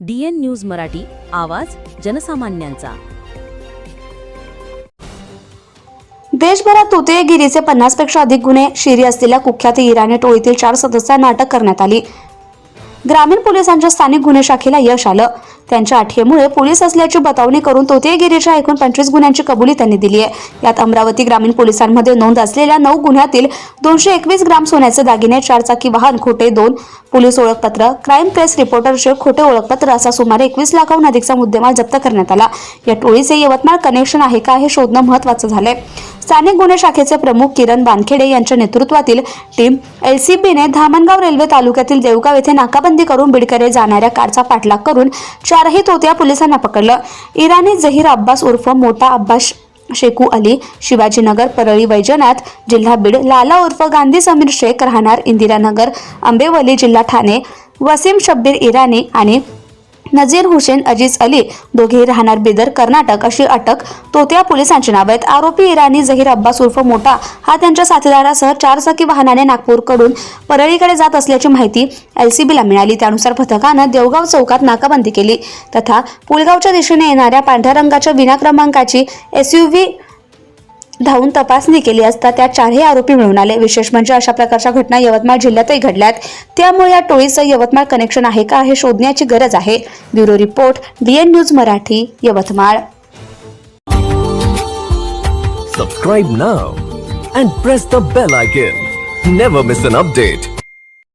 DN news Marathi आवाज जनसामान्यांचा. देशभरात तोतेगिरीचे पन्नासपेक्षा अधिक गुन्हे शिरी असलेल्या कुख्यात इराणी टोळीतील चार सदस्यांना अटक करण्यात आली. ग्रामीण पोलिसांच्या स्थानिक गुन्हे शाखेला यश आलं. त्यांच्या आठवेमुळे पोलीस असल्याची बतावणी करून तोतेगिरीच्या एकूण पंचवीस गुन्ह्यांची कबुली त्यांनी दिली आहे. यात अमरावती ग्रामीण पोलिसांमध्ये नोंद असलेल्या नऊ गुन्ह्यातील दोनशे एकवीस ग्राम सोन्याचे दागिने चारचाकी वाहन खोटे दोन पोलीस ओळखपत्र क्राईम प्रेस रिपोर्टरचे खोटे ओळखपत्र असा सुमारे एकवीस लाखाहून अधिकचा मुद्देमाल जप्त करण्यात आला. या टोळीचे यवतमाळ कनेक्शन आहे का हे शोधणं महत्वाचं झालंय. स्थानिक गुन्हे शाखेचे प्रमुख किरण बानखेडे यांच्या नेतृत्वातील टीम एलसीबीने धामणगाव रेल्वे तालुक्यातील देवगाव येथे नाकाबंदी करून बिडकरे जाणाऱ्या कारचा पाठलाग करून चारही तोत्या पोलिसांना पकडलं. इराणी जहीर अब्बास उर्फ मोठा अब्बास शेकू अली शिवाजीनगर परळी वैजनाथ जिल्हा बीड लाला उर्फ गांधी समीर शेख राहणार इंदिरानगर आंबेवली जिल्हा ठाणे वसीम शब्बीर इराणी आणि नजीर हुसेन अजीज अली दोघेही राहणार बिदर कर्नाटक अशी अटक तोत्या पोलिसांची नाव आहेत आरोपी इराणी जहीर अब्बास उर्फ मोठा हा त्यांच्या साथीदारासह चारचाकी वाहनाने नागपूरकडून परळीकडे जात असल्याची माहिती एलसीबीला मिळाली. त्यानुसार पथकानं देवगाव चौकात नाकाबंदी केली. तथा पुलगावच्या दिशेने येणाऱ्या पांढऱ्या रंगाच्या विना क्रमांकाची एसयूव्ही धावून तपासणी केली असता त्या चारही आरोपी मिळून आले. विशेष म्हणजे अशा प्रकारच्या घटना यवतमाळ जिल्ह्यातही घडल्यात. त्यामुळे या टोळीचं यवतमाळ कनेक्शन आहे का हे शोधण्याची गरज आहे. Bureau report DN news Marathi Yavatmal. Subscribe now and press the bell icon never miss an update